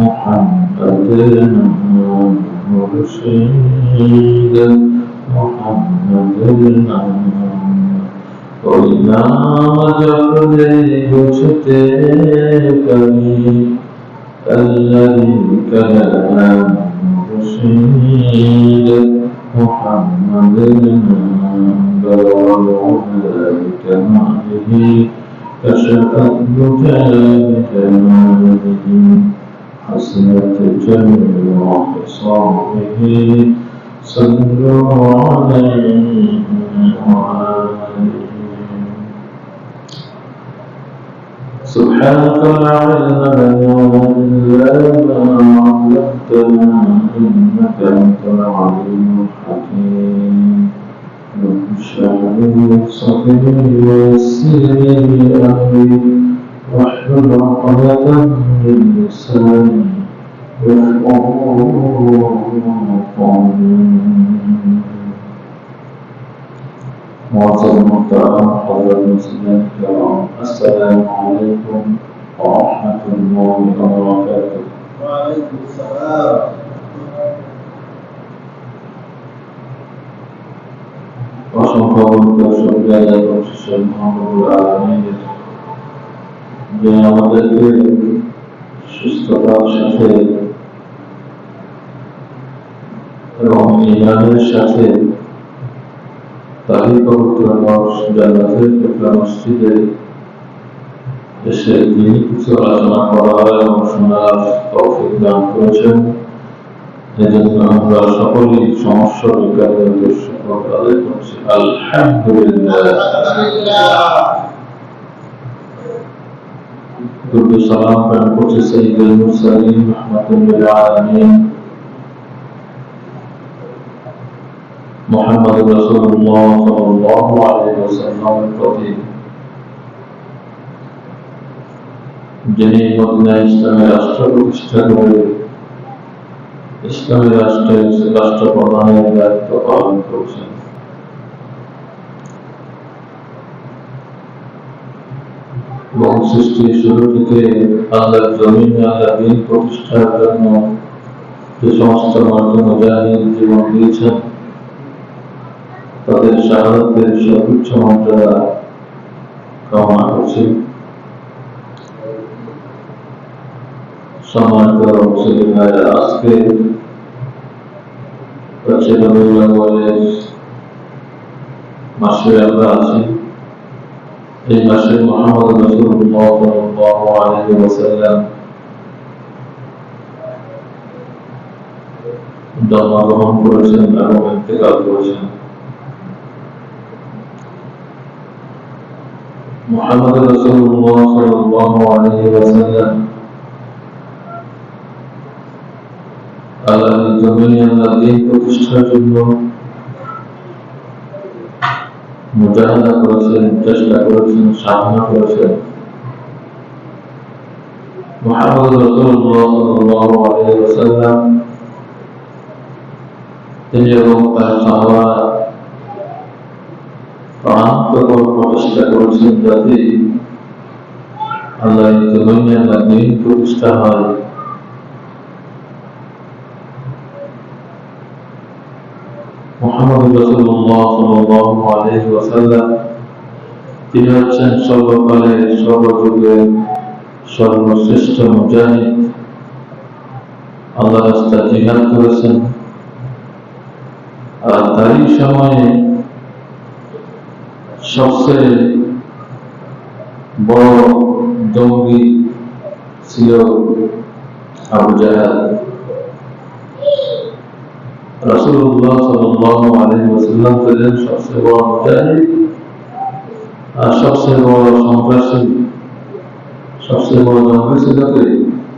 محمد مرشد محمد وإذا وجهت وجهت كريم الذي كان مرشد محمد بلغ كماله كشفت بجاه كماله حسنت جميع خصامه صلوا عليه وآله سبحانك لا علم لنا إلا ما علمتنا إنك أنت العليم الحكيم. صدري ويسر لي أمري واحلل عقدة من لساني يفقهوا معظم المحترم حضرة المسلمين الكرام السلام عليكم ورحمة الله وبركاته. وعليكم السلام. অসংখ্য শুক্রিয়া আদায় করছি আমাদেরকে সুস্থতার সাথে এবং ইমানের সাথে তারই পবিত্র মসজিদে এসে তিনি কিছু আলোচনা করার এবং শোনার তৌফিক দান করেছেন, এজন্য আমরা সকলেই সমস্যা বিজ্ঞানের উদ্দেশ্য আদায় করছি আলহামদুলিল্লাহ দুর্গ সালাম প্রেম করছে সঈদুল মুরসালিন রহমাতুল্লিল আলামিন মোহাম্মদ রাসূলুল্লাহ সাল্লাল্লাহু আলাইহি ওয়াসাল্লামের প্রতি যিনি মদিনা ইসলামের রাষ্ট্র প্রতিষ্ঠা করে ইসলামী রাষ্ট্রের রাষ্ট্র প্রধানের দায়িত্ব পালন করছেন এবং সৃষ্টির শুরু থেকে আল্লাহ জমিন আল্লাহ দিন প্রতিষ্ঠার জন্য যে সমস্ত মাধ্যম মুজাহিদ জীবন দিয়েছেন, তাদের শাহাদাতের সর্বোচ্চ মর্যাদা কামনা করছি। সম্মানিত মুসলিম আজকে হচ্ছে মাসে আমরা আছি। এই মাসে মোহাম্মদ রাসূলুল্লাহ সাল্লাল্লাহু আলাইহি ওয়াসাল্লাম জন্মগ্রহণ করেছেন এবং ইন্তেকাল করেছেন মোহাম্মদ রাসূলুল্লাহ সাল্লাল্লাহু আলাইহি ওয়াসাল্লাম আল্লাহর জমিনে আল্লাহ দিন প্রতিষ্ঠার জন্য মুজাহাদা করেছেন চেষ্টা করেছেন সাধনা করেছেন মুহাম্মদ রাসূলুল্লাহ সাল্লাল্লাহু আলাইহি ওয়াসাল্লাম তিনি এবং তার সাহাবা প্রাণান্তকর প্রচেষ্টা করেছেন যাতে আল্লাহ জমিনে আল্লাহ দিন প্রতিষ্ঠা হয় সর্বশ্রেষ্ঠ জিহাদ আর তারই সময়ে সবচেয়ে বড় জঙ্গি ছিল আবু জাহাল। রাসূলুল্লাহ সাল্লাল্লাহু আলাইহি ওয়াসাল্লাম ছিলেন সবচেয়ে বড় মুজাহিদ আর সবচেয়ে বড় সন্ত্রাসী, সবচেয়ে বড় জঙ্গি ছিল কে?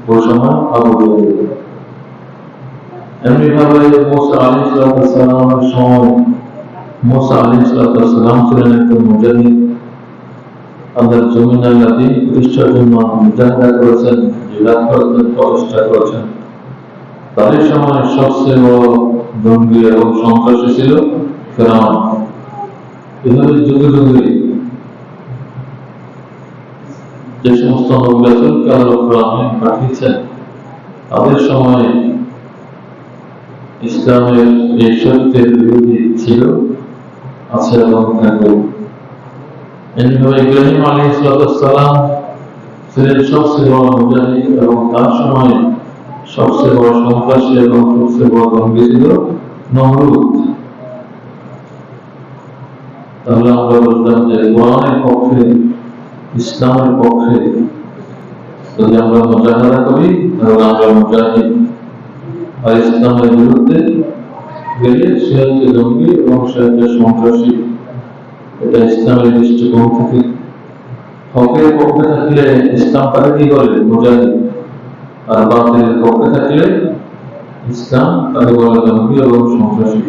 ওই সময় আবু এমনি করেছেন। তাদের সময় সবচেয়ে বড় জঙ্গি এবং সন্ত্রাসী ছিল এভাবে যুগে যুগে যে সমস্ত কোরআনে পাঠিয়েছেন, তাদের সময় ইসলামের এই সত্যের বিরোধী ছিল, আছে এবং থাকবে। এমনিভাবে ইব্রাহিম আলী সালাম ছিলেন মুজাহিদ এবং তার সময় সবচেয়ে বড় সন্ত্রাসী এবং সবচেয়ে বড় জঙ্গি ছিল নমরুদ। তাহলে আমরা বলতাম যে কোরআনের পক্ষে, ইসলামের পক্ষে যদি আমরা মোজাহারা করি, তাহলে আমরা মুজাহিদ। আর ইসলামের বিরুদ্ধে গেলে সে হচ্ছে জঙ্গি এবং সে হচ্ছে সন্ত্রাসী। এটা ইসলামের দৃষ্টিকোণ থেকে। হকের পক্ষে থাকলে ইসলাম তাকে কি করে? মুজাহিদ। পক্ষে থাকলে ইসলাম তাকে বলে জঙ্গি এবং সন্ত্রাসী।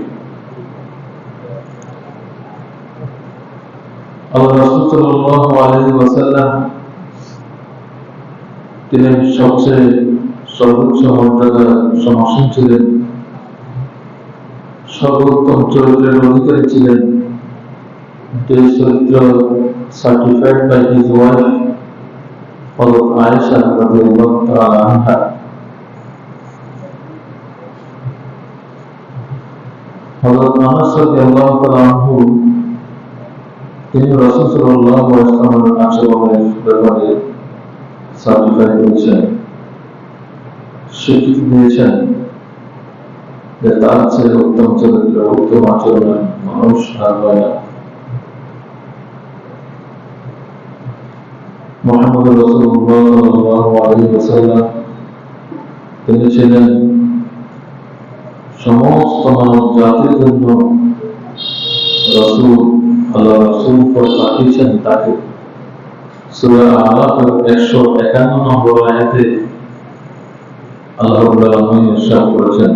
আল্লাহ রাসূল সাল্লাল্লাহু আলাইহি ওয়াসাল্লাম তিনি সবচেয়ে সর্বোচ্চ মর্যাদা সমাসীন ছিলেন। সর্বোত্তম চরিত্রের অধিকারী ছিলেন। যে চরিত্র সার্টিফাইড বাই হিজ ওয়াইফ হযরত আয়েশা রাদিয়াল্লাহু তাআলা আনহা। হযরত আনাস রাদিয়াল্লাহু তাআলা আনহু, তিনি রাসূল সাল্লাল্লাহু আলাইহি ওয়াসাল্লামের আচরণের ব্যাপারে সার্টিফাই তার চরিত্র, উত্তম আচরণের মানুষ আর হয় না মোহাম্মদ রসুল্লাহ সাল্লাল্লাহু আলাইহি ওয়াসাল্লাম তিনি ছিলেন সমস্ত মানব জাতির জন্য রসুল আল্লাহ রসুল পর পাঠিয়েছেন তাকে সূরা আরাফের 151 নম্বর আয়াতে আল্লাহ রাব্বুল আলামিন ইরশাদ করেছেন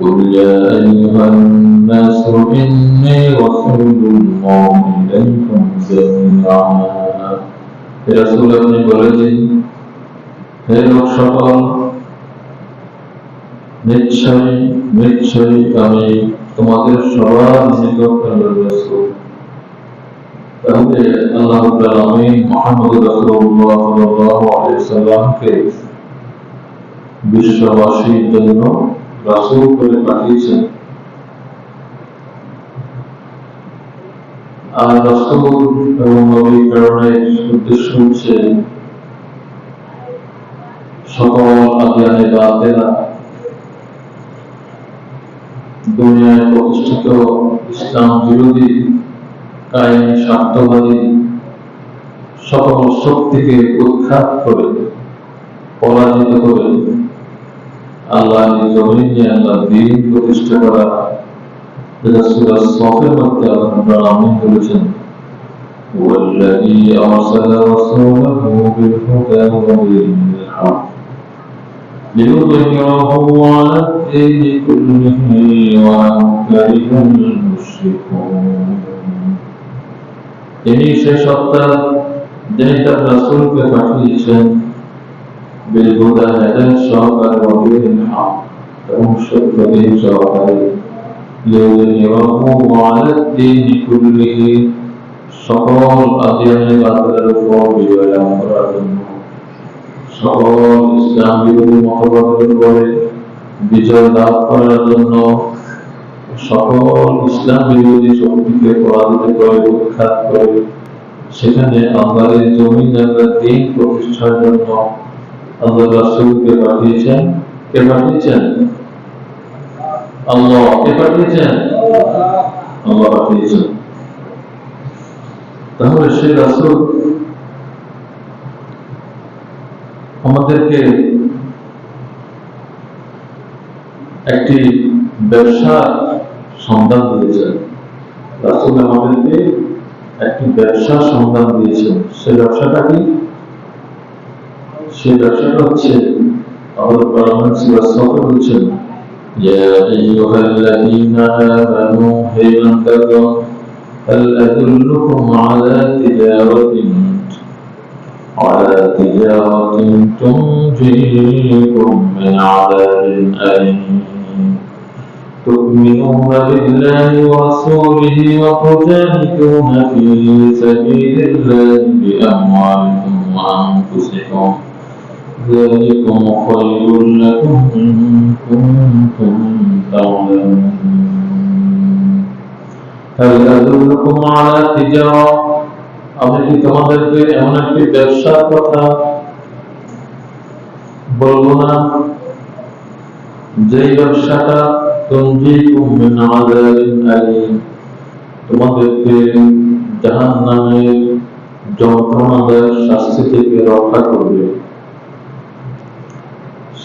قل يا أيها الناس إني رسول الله إليكم جميعا হে রাসূল আপনি বলে দিন হে লোক সকল, নিশ্চয়ই নিশ্চয়ই আমি তোমাদের সবার নিকট তাহলে আল্লাহ আলামিন মুহাম্মদ আলাইহি সাল্লামকে বিশ্ববাসীর জন্য রাসূল করে পাঠিয়েছেন। আর এবং নবী প্রেরণের উদ্দেশ্য হচ্ছে সকল আদিয়ানে বাতেরা দুনিয়ায় প্রতিষ্ঠিত ইসলাম বিরোধী, কায়েম, স্বার্থবাদী সকল শক্তিকে উৎখাত করে, পরাজিত করে আল্লাহ জমিনে আল্লাহ দিন প্রতিষ্ঠা করা যেটা সূরা সফের মধ্যে আল্লাহ আমিন বলেছেন والذي أرسل رسوله بالهدى ودين الحق ليظهره على الدين كله ولو كره المشركون তিনি সে সত্তা যিনি তার রাসূলকে পাঠিয়েছেন বিলহুদা হেদায়েত সহকারে ওয়াদিন হক এবং সত্য দিন সহকারে সকল আদিয়ানে বাতিলের উপর বিজয় লাভ করার জন্য সকল বিরোধী মতবাদের উপরে বিজয় লাভ করার জন্য সকল ইসলাম বিরোধী শক্তিকে সেখানে আল্লাহর জমি জায়গার দিন প্রতিষ্ঠার জন্য আল্লাহ রাসূলকে পাঠিয়েছেন। কে পাঠিয়েছেন? আল্লাহ, কে পাঠিয়েছেন? আল্লাহ পাঠিয়েছেন। তাহলে রাসূল আমাদেরকে একটি ব্যবসার সন্ধান দিয়েছেন। রাসূল আমাদেরকে একটি ব্যবসার সন্ধান দিয়েছেন। সেই ব্যবসাটা কি? সেই ব্যবসাটা হচ্ছে আমাদের পরামর্শ সফর হচ্ছেন يا أيها الذين آمنوا هل انتظروا هل أدلكم على تجارة على تجارة تنجيكم من عذاب أليم؟ تؤمنون بالله ورسوله وتجاهدون في سبيل الله بأموالكم وأنفسكم. ذلكم خير لكم إن كنتم تعلمون هل أدلكم على تجارة আমি কি তোমাদেরকে এমন একটি ব্যবসার কথা বলবো না যেই ব্যবসাটা তুনজিকুম মিন আযাবিন আলীম তোমাদেরকে জাহান্নামের যন্ত্রণাদায়ক শাস্তি থেকে রক্ষা করবে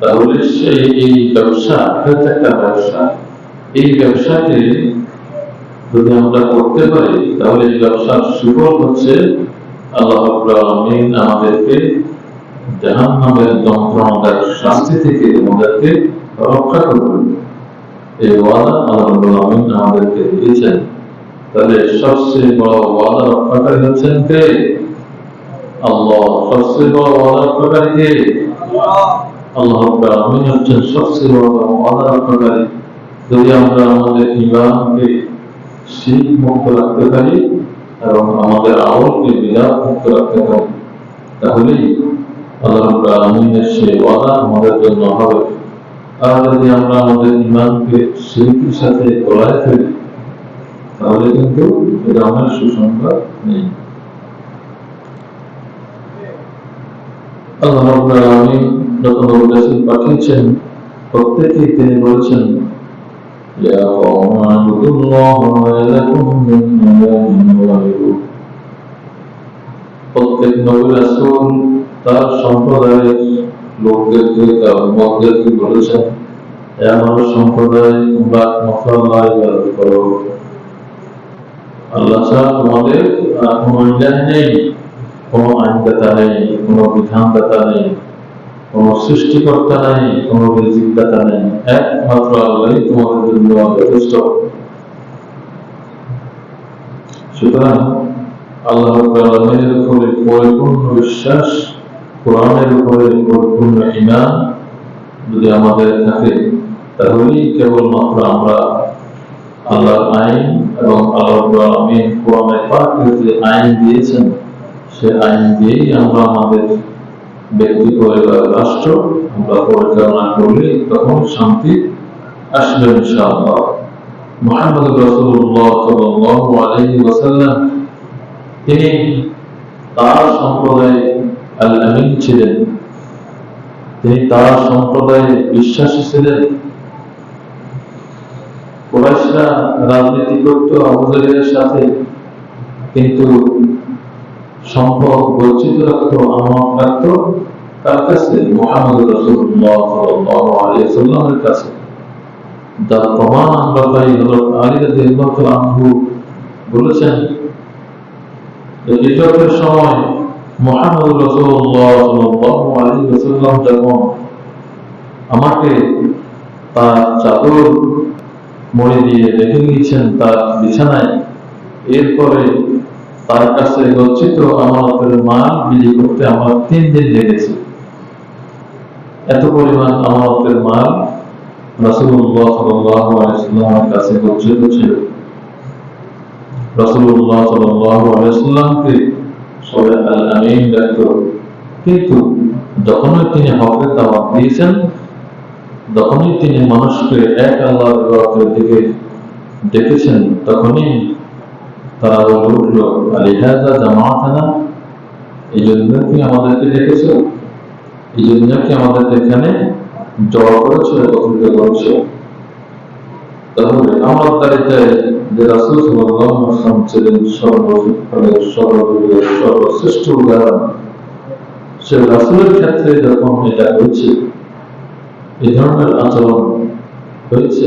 তাহলে সেই এই ব্যবসা এটা একটা ব্যবসা, এই ব্যবসাকে যদি আমরা করতে পারি, তাহলে এই ব্যবসার সুফল হচ্ছে আল্লাহ আলামিন আমাদেরকে জাহান্নামের যন্ত্রণাদায়ক শাস্তি থেকে আমাদেরকে রক্ষা করবেন। এই ওয়াদা আল্লাহ রাব্বুল আমাদেরকে দিয়েছেন। তাহলে সবচেয়ে বড় ওয়াদা রক্ষাকারী হচ্ছেন কে? আল্লাহ, সবচেয়ে বড় ওয়াদা রক্ষাকারী কে? আল্লাহ রাব্বুল হচ্ছেন সবচেয়ে বড় ওয়াদা যদি আমরা আমাদের ইমানকে শিখ মুক্ত রাখতে পারি এবং আমাদের আমলকে বিদাত মুক্ত রাখতে পারি, তাহলেই আল্লাহ সাথে গলায় ফেলি, তাহলে কিন্তু এটা আমার নেই। আল্লাহ রাব্বুল আলামিন যত নবী রাসূল পাঠিয়েছেন প্রত্যেকেই তিনি বলেছেন يا قوم اعبدوا الله ما لكم من إله غيره প্রত্যেক নবী রাসূল তার সম্প্রদায়ের লোকদেরকে তার উম্মতদেরকে বলেছেন হে আমার সম্প্রদায় তোমরা একমাত্র আল্লাহ ইবাদত করো আল্লাহ ছাড়া তোমাদের আর কোনো ইলাহ নেই কোনো আইনদাতা নেই কোনো বিধানদাতা নেই কোনো সৃষ্টিকর্তা নাই, কোনো রিজিকদাতা নেই। একমাত্র আল্লাহ তোমাদের জন্য যথেষ্ট। সুতরাং আল্লাহ আলমের উপরে পরিপূর্ণ বিশ্বাস, কোরআনের উপরে পরিপূর্ণ ইমান যদি আমাদের থাকে, তাহলেই কেবলমাত্র আমরা আল্লাহর আইন এবং আল্লাহ আলমিন কোরআনে পাকের যে আইন দিয়েছেন, সে আইন দিয়েই আমরা আমাদের ব্যক্তি পরিবার, রাষ্ট্র, আমরা পরিচালনা করলে তখন শান্তি আসবে ইনশাআল্লাহ। মোহাম্মদ সাল্লাল্লাহু আলাইহি ওয়াসাল্লাম, তিনি তার সম্প্রদায়ে আল আমিন ছিলেন। তিনি তার সম্প্রদায়ে বিশ্বাসী ছিলেন। কুরাইশরা রাজনীতি করত আবু সাথে, কিন্তু বঞ্চিত রাখতো তার কাছে মোহাম্মদ কাছে। প্রমাণ আমরা পাই আলী আনহু বলেছেন সময় মোহাম্মদ রসুল্লাহ ওয়াসাল্লাম যখন আমাকে তার চাদর মরে দিয়ে রেখে নিয়েছেন তার বিছানায়, এরপরে তার কাছে গচ্ছিত আমানতের মাল বিলি করতে আমার তিন দিন লেগেছে। এত পরিমাণ আমানতের মাল রাসূলুল্লাহ সাল্লাল্লাহু আলাইহি কাছে ছিল। রাসূলুল্লাহ সাল্লাল্লাহু আলাইহি আল আমিন কিন্তু যখনই তিনি হকের দাওয়াত দিয়েছেন, যখনই তিনি মানুষকে এক আল্লাহর দিকে ডেকেছেন, তখনই তারা উঠল আলিহাজা জামাতানা এই জন্য কি আমাদেরকে ডেকেছ এই জন্য কি আমাদের এখানে জড় করেছে, একত্রিত করেছে। তাহলে আমার যে রাসুল সাল্লাল্লাহু আলাইহি ওয়াসাল্লাম ছিলেন সর্বশ্রেষ্ঠ উদাহরণ, সে রাসুলের ক্ষেত্রে যখন এটা হয়েছে এই ধরনের আচরণ হয়েছে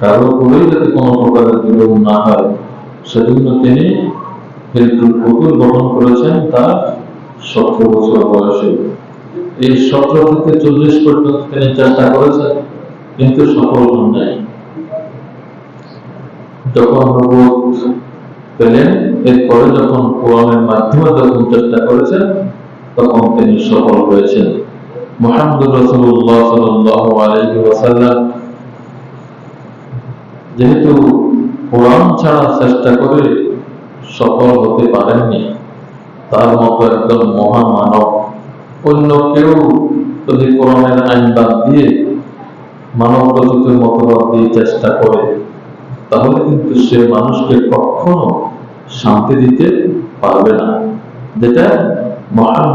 কারও উপরেই যাতে কোনো প্রকারের জুলুম না হয়, সেজন্য তিনি হিলকুল ফুজুল গ্রহণ করেছেন তার সতেরো বছর বয়সে। এই সতেরো থেকে চল্লিশ পর্যন্ত তিনি চেষ্টা করেছেন, কিন্তু সফল হন নাই। যখন নবুয়ত পেলেন, এরপরে যখন কোরআনের মাধ্যমে যখন চেষ্টা করেছেন, তখন তিনি সফল হয়েছেন। মোহাম্মদ রসুল্লাহ সাল্লাল্লাহু আলাইহি ওয়াসাল্লাম ছাড়া চেষ্টা করে সফল হতে পারেননি। তার মতো একজন মহামানব। অন্য কেউ যদি কোরআনের আইন বাদ দিয়ে মানব প্রযুক্তির মতবাদ দিয়ে চেষ্টা করে, তাহলে কিন্তু সে মানুষকে কখনো শান্তি দিতে পারবে না। যেটা মহান